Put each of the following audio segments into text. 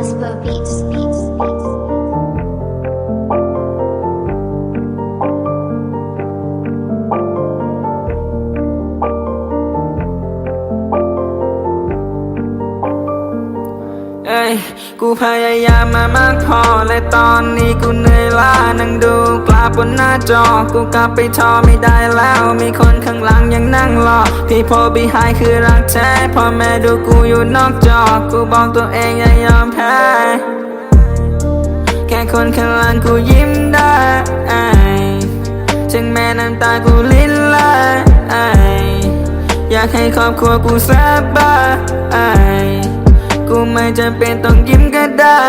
Casper Beats. Beats. Beats. กูพยายามมามากพอและตอนนี้กูเหนื่อยล้า บนหน้าจอ กูกลับไปทอไม่ได้แล้ว มีคนข้างหลังยังนั่งรอพี่พอบีไฮคือรักแท้พ่อแม่ดูกูอยู่นอกจอ กูบอกตัวเองอย่ายอมแพ้ แค่คนข้างหลังกูยิ้มได้ถึงแม้น้ำตากูลิ้นไหลอยากให้ครอบครัวกูสบายกูไม่จำเป็นต้องยิ้มก็ได้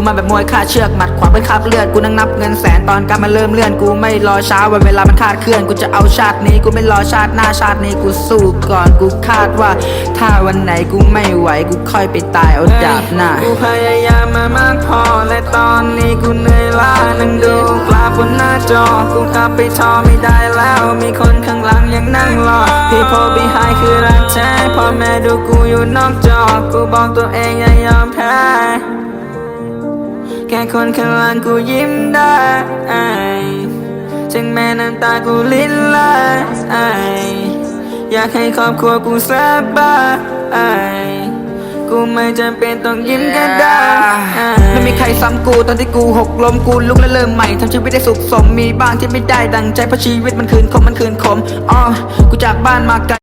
กูมาแบบมวยคาเชือกหมัดขวาเป็นคาบเลือดกูนั่งนับเงินแสนตอนการมาเริ่มเลื่อนกูไม่รอช้าวันเวลามันคาดเคลื่อนกูจะเอาชาตินี้กูไม่รอชาติหน้าชาตินี้กูสู้ก่อนกูคาดว่า ถ้าวันไหนกูไม่ไหวกูค่อยไปตายเอาดาบหน้ากูพยายามมามากพอและตอนนี้กูเหนื่อยล้านั่งดูกลาบบนหน้าจอกูกลับไปทอไม่ได้แล้ว มีคนข้างหลังยังนั่งรอพี่พอบีไฮคือรักแท้พ่อแม่ดูกูอยู่นอกจอกูบอกตัวเองอย่ายอมแพ้ แค่คนข้างหลังกูยิ้มได้ถึงแม้น้ำตากูลิ้นไหลอยากให้ครอบครัวกูสบายกูไม่จำเป็นต้องยิ้มก็ได้ ไม่มีใครซ้ำกูตอนที่กูหกล้มกูลุกและเริ่มใหม่ทำชีวิตได้สุขสมมีบ้างที่ไม่ได้ดังใจเพราะชีวิตมันคืนคมมันคืนคมอ๋อกูจากบ้านมาไกล